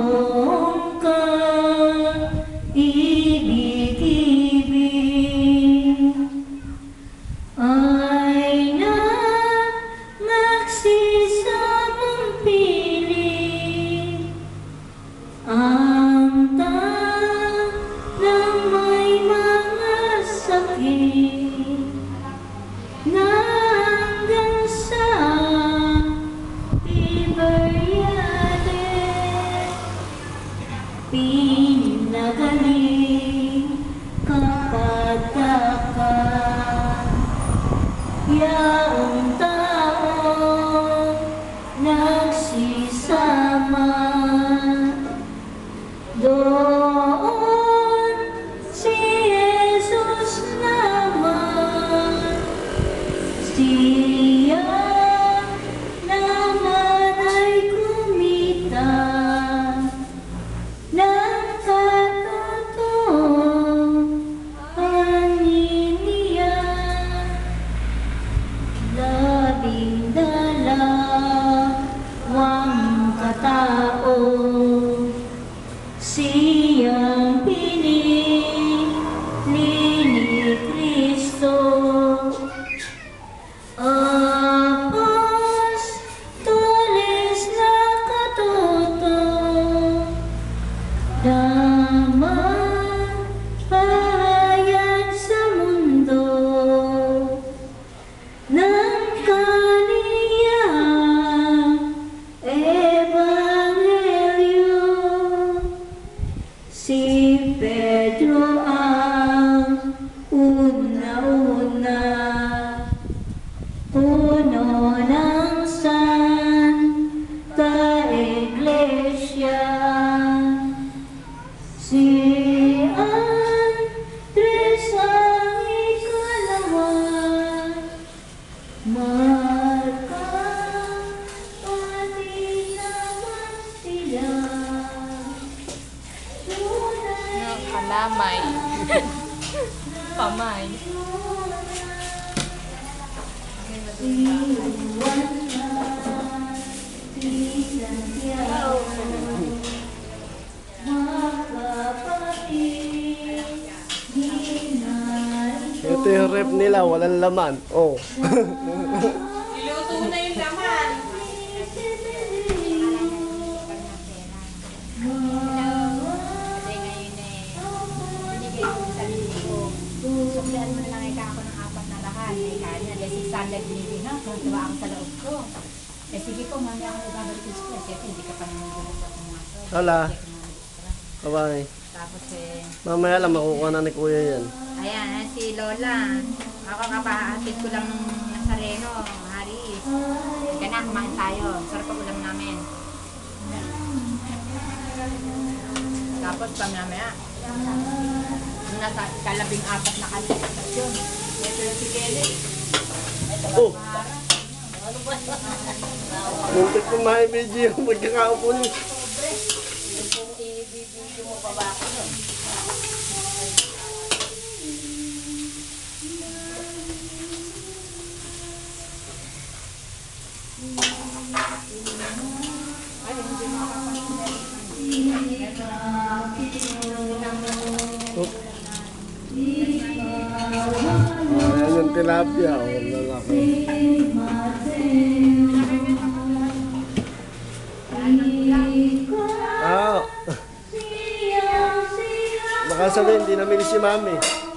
Oh. Pinagaling kapag ka yaong taong nagsisama. Doon si Jesus naman. Siya அறிந்த ามไหมขอใหม่ Ito yung rep nila, walang laman. Oh. Eh, kaya niya, dahil 600 binigay na, kung diba ang sa loob ko. Eh, sige po, mamaya ako ibabalik yung school. Siyempre, hindi ka pa naman gulo sa. Wala. Ka naman extra. Kabay. Tapos eh, Mamaya lang makukuha na ni Kuya yan. ayan, ayan si Lola. Ako kapahatid ko lang ng Nazareno, Haris. Ka na, kumain tayo. Sarap ang ulam namin. Tapos pamamaya, nung nasa kalabing apat na kami sa stasyon. Oh! Muntik ko ma-video yung pagkakaupo niyo. Oh. Yung tilapia. Oh, lalaki. Ah, nakasabay, hindi namin si Mami.